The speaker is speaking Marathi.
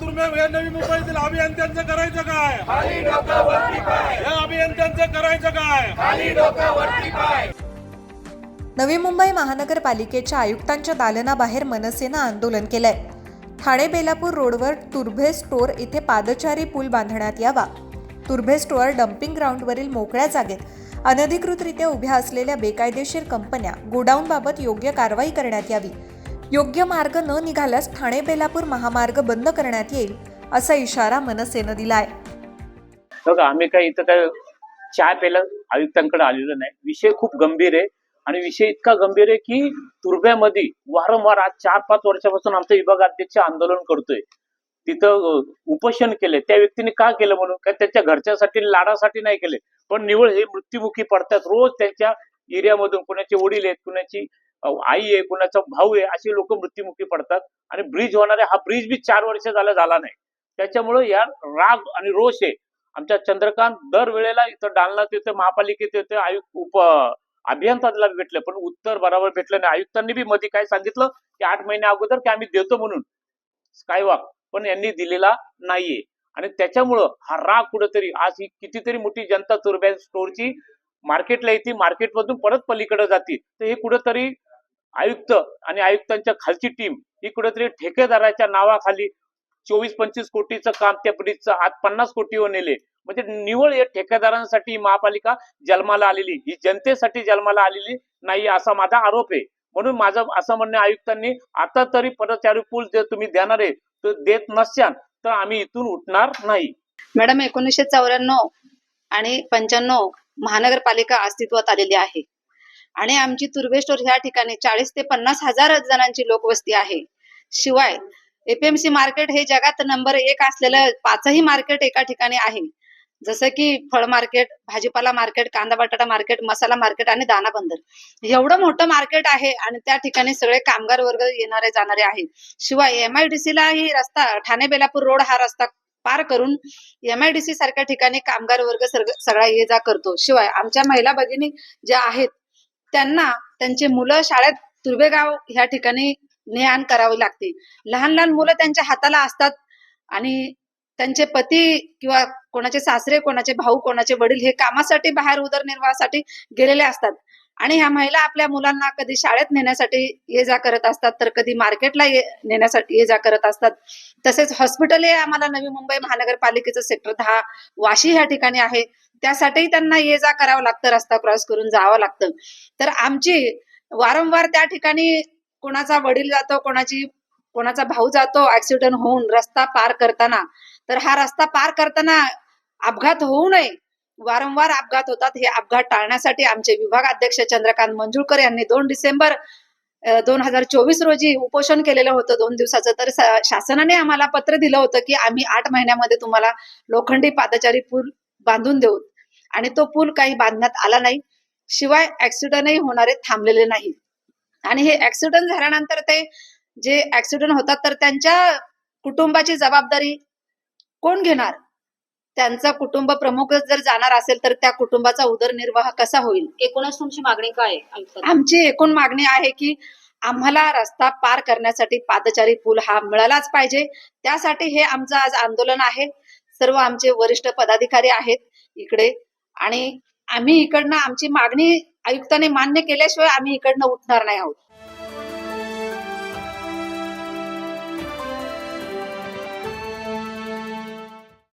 तुर्मे हे नवी मुंबईतील अभियंत्यांचं करायचं काय? या अभियंत्यांचं करायचं काय? नवी मुंबई महानगरपालिकेच्या आयुक्तांच्या दालनाबाहेर मनसेनं आंदोलन केलंय. ठाणे बेलापूर रोडवर तुर्भे स्टोअर इथे पादचारी पूल बांधण्यात यावा. तुर्भे स्टोअर डम्पिंग ग्राउंडवरील मोकळ्या जागेत अनधिकृतरित्या उभ्या असलेल्या बेकायदेशीर कंपन्या गोडाऊनबाबत योग्य कारवाई करण्यात यावी. योग्य मार्ग न निघाल्यास ठाणे बेलापूर महामार्ग बंद करण्यात येईल असा इशारा मनसेनं दिलाय. बघा आम्ही काय इथं काय चहा प्यायला आयुक्तांकडे आलेलो नाही. विषय खूप गंभीर आहे आणि विषय इतका गंभीर आहे की तुर्भ्यामध्ये वारंवार आज चार पाच वर्षापासून आमचा विभागाध्यक्ष आंदोलन करतोय. तिथं उपोषण केले. त्या व्यक्तीने का केलं म्हणून? काय त्याच्या घरच्यासाठी लाडासाठी नाही केले? पण निवळ हे मृत्युमुखी पडतात. रोज त्यांच्या एरियामधून कुणाचे वडील आहेत कुणाची आई आहे कुणाचा भाऊ आहे असे लोक मृत्युमुखी पडतात. आणि ब्रिज होणार हा ब्रिज बी चार वर्ष झाला झाला नाही. त्याच्यामुळे या राग आणि रोष आहे. आमच्या चंद्रकांत दर वेळेला इथं डालनात येते महापालिकेत येते आयुक्त उप अभियंताला भेटलं पण उत्तर बरोबर भेटलं नाही. आयुक्तांनी बी मध्ये काय सांगितलं की आठ महिन्या अगोदर की आम्ही देतो म्हणून. काय वाक? पण यांनी दिलेला नाहीये. आणि त्याच्यामुळं हा राग कुठेतरी आज ही कितीतरी मोठी जनता तुर्ब्या स्टोरची मार्केटला येते मार्केटमधून परत पलीकडे जाते. तर हे कुठेतरी आयुक्त आणि आयुक्तांच्या खालची टीम ही कुठेतरी ठेकेदाराच्या नावाखाली चोवीस पंचवीस कोटीचं काम त्या ब्रिजचं आज पन्नास कोटीवर नेले. म्हणजे निवळ या ठेकेदारांसाठी महापालिका जन्माला आलेली. ही जनतेसाठी जन्माला आलेली नाही असा माझा आरोप आहे. म्हणून माझं असं म्हणणं आयुक्तांनी आता तरी परत पूल जे तुम्ही देणार आहे तो देत नसाल तर आम्ही इथून उठणार नाही. मॅडम एकोणीसशे चौऱ्याण्णव आणि पंच्याण्णव महानगरपालिका अस्तित्वात आलेली आहे. आणि आमची तुर्वे स्टोर ह्या ठिकाणी चाळीस ते पन्नास हजार जणांची लोकवस्ती आहे. शिवाय एपीएमसी मार्केट हे जगात नंबर एक असलेलं पाचही मार्केट एका ठिकाणी आहे. जसं की फळ मार्केट भाजीपाला मार्केट कांदा बटाटा मार्केट मसाला मार्केट आणि दाना बंदर. एवढं मोठं मार्केट आहे आणि त्या ठिकाणी सगळे कामगार वर्ग येणारे जाणारे आहेत. शिवाय एमआयडीसी ला ही रस्ता ठाणे बेलापूर रोड हा रस्ता पार करून एमआयडीसी सारख्या ठिकाणी कामगार वर्ग सगळा ये जा करतो. शिवाय आमच्या महिला भगिनी ज्या आहेत त्यांना त्यांचे मुलं शाळेत तुर्भेगाव ह्या ठिकाणी ने आण करावी लागते. लहान लहान मुलं त्यांच्या हाताला असतात आणि त्यांचे पती किंवा कोणाचे सासरे कोणाचे भाऊ कोणाचे वडील हे कामासाठी बाहेर उदरनिर्वाहासाठी गेलेले असतात. आणि ह्या महिला आपल्या मुलांना कधी शाळेत नेण्यासाठी ये जा करत असतात तर कधी मार्केटला ये नेण्यासाठी ये जा करत असतात. तसेच हॉस्पिटल हे आम्हाला नवी मुंबई महानगरपालिकेचं सेक्टर दहा वाशी ह्या ठिकाणी आहे. त्यासाठीही त्यांना ये जा करावं लागतं रस्ता क्रॉस करून जावं लागतं. तर आमची वारंवार त्या ठिकाणी कोणाचा वडील जातो कोणाची कोणाचा भाऊ जातो ऍक्सिडेंट होऊन रस्ता पार करताना. तर हा रस्ता पार करताना अपघात होऊ नये. वारंवार अपघात होतात. हे अपघात टाळण्यासाठी आमचे विभाग अध्यक्ष चंद्रकांत मंजुळकर यांनी दोन डिसेंबर दोन हजार चोवीस रोजी उपोषण केलेलं होतं दोन दिवसाचं. तर शासनाने आम्हाला पत्र दिलं होतं की आम्ही आठ महिन्यामध्ये तुम्हाला लोखंडी पादचारी पूल बांधून देऊ. आणि तो पूल काही बांधण्यात आला नाही. शिवाय ऍक्सिडेंटही होणारे थांबलेले नाही. आणि हे ऍक्सिडेंट झाल्यानंतर ते जे ऍक्सिडेंट होतात तर त्यांच्या कुटुंबाची जबाबदारी कोण घेणार? त्यांचा कुटुंब प्रमुखच जर जाणार असेल तर त्या कुटुंबाचा उदरनिर्वाह कसा होईल? एकूणच तुमची मागणी काय? आमची एकूण मागणी आहे की आम्हाला रस्ता पार करण्यासाठी पादचारी पूल हा मिळालाच पाहिजे. त्यासाठी हे आमचं आज आंदोलन आहे. सर्व आमचे वरिष्ठ पदाधिकारी आहेत. इकडे आणि आम्ही इकडनं आमची मागणी आयुक्ताने मान्य केल्याशिवाय आम्ही इकडनं उठणार नाही आहोत.